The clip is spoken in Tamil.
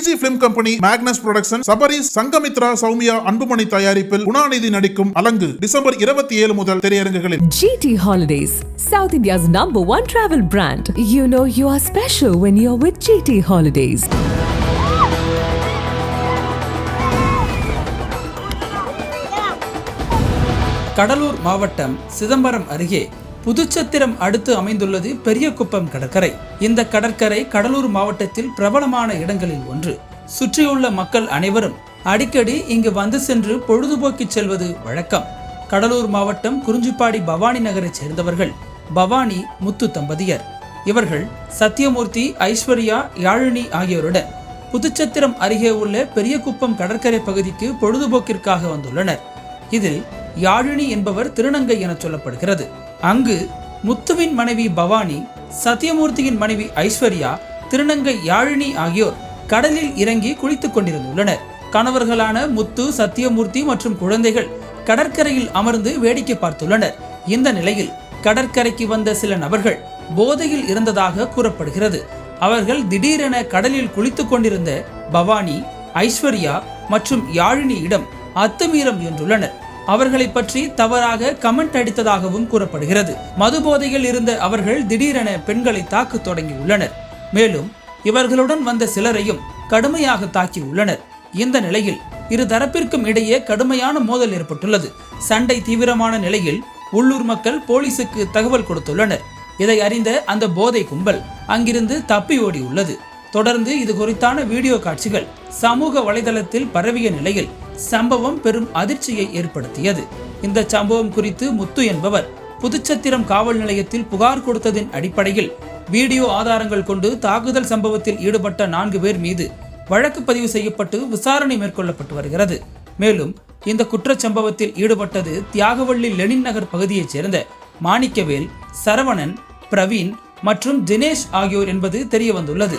டிஜி film company Magnus production Sabaris Sangamithra Soumya Anbumani தயாரிப்பில் குணாநிதி நடிக்கும் அலங்கு டிசம்பர் இருபத்தி ஏழு முதல் திரையரங்குகளில் GT Holidays, South India's number one travel brand. You know you are special when you're with GT Holidays. Cuddalore மாவட்டம் சிதம்பரம் அருகே புதுச்சத்திரம் அடுத்து அமைந்துள்ளது பெரியகுப்பம் கடற்கரை. இந்த கடற்கரை கடலூர் மாவட்டத்தில் பிரபலமான இடங்களில் ஒன்று. சுற்றியுள்ள மக்கள் அனைவரும் அடிக்கடி இங்கு வந்து சென்று பொழுதுபோக்கி செல்வது வழக்கம். கடலூர் மாவட்டம் குறிஞ்சிப்பாடி பவானி நகரைச் சேர்ந்தவர்கள் பவானி முத்து தம்பதியர். இவர்கள் சத்தியமூர்த்தி ஐஸ்வர்யா யாழினி ஆகியோருடன் புதுச்சத்திரம் அருகே உள்ள பெரியகுப்பம் கடற்கரை பகுதிக்கு பொழுதுபோக்கிற்காக வந்துள்ளனர். இதில் யாழினி என்பவர் திருநங்கை என சொல்லப்படுகிறது. அங்கு முத்துவின் மனைவி பவானி சத்தியமூர்த்தியின் மனைவி ஐஸ்வர்யா திருநங்கை யாழினி ஆகியோர் கடலில் இறங்கி குளித்துக் கொண்டிருந்துள்ளனர். கணவர்களான முத்து சத்தியமூர்த்தி மற்றும் குழந்தைகள் கடற்கரையில் அமர்ந்து வேடிக்கை பார்த்துள்ளனர். இந்த நிலையில் கடற்கரைக்கு வந்த சில நபர்கள் போதையில் இருந்ததாக கூறப்படுகிறது. அவர்கள் திடீரென கடலில் குளித்துக் கொண்டிருந்த பவானி ஐஸ்வர்யா மற்றும் யாழினியிடம் அத்துமீறம் என்றுள்ளனர் அவர்களை பற்றி தவறாக கமெண்ட் அடித்ததாகவும் கூறப்படுகிறது. மது போதையில் இருந்த அவர்கள் திடீரென பெண்களை தாக்க தொடங்கியுள்ளனர். மேலும் இவர்களுடன் வந்த சிலரையும் கடுமையாக தாக்கியுள்ளனர். இந்த நிலையில் இரு தரப்பிற்கும் இடையே கடுமையான மோதல் ஏற்பட்டுள்ளது. சண்டை தீவிரமான நிலையில் உள்ளூர் மக்கள் போலீசுக்கு தகவல் கொடுத்துள்ளனர். இதை அறிந்த அந்த போதை கும்பல் அங்கிருந்து தப்பி ஓடியுள்ளது. தொடர்ந்து இது குறித்தான வீடியோ காட்சிகள் சமூக வலைதளத்தில் பரவிய நிலையில் சம்பவம் பெரும் அதிர்ச்சியை ஏற்படுத்தியது. இந்த சம்பவம் குறித்து முத்து என்பவர் புதுச்சத்திரம் காவல் நிலையத்தில் புகார் கொடுத்ததின் அடிப்படையில் வீடியோ ஆதாரங்கள் கொண்டு தாக்குதல் சம்பவத்தில் ஈடுபட்ட நான்கு பேர் மீது வழக்கு பதிவு செய்யப்பட்டு விசாரணை மேற்கொள்ளப்பட்டு வருகிறது. மேலும் இந்த குற்றச்சம்பவத்தில் ஈடுபட்டது தியாகவள்ளி லெனின் நகர் பகுதியைச் சேர்ந்த மாணிக்கவேல் சரவணன் பிரவீன் மற்றும் தினேஷ் ஆகியோர் என்பது தெரியவந்துள்ளது.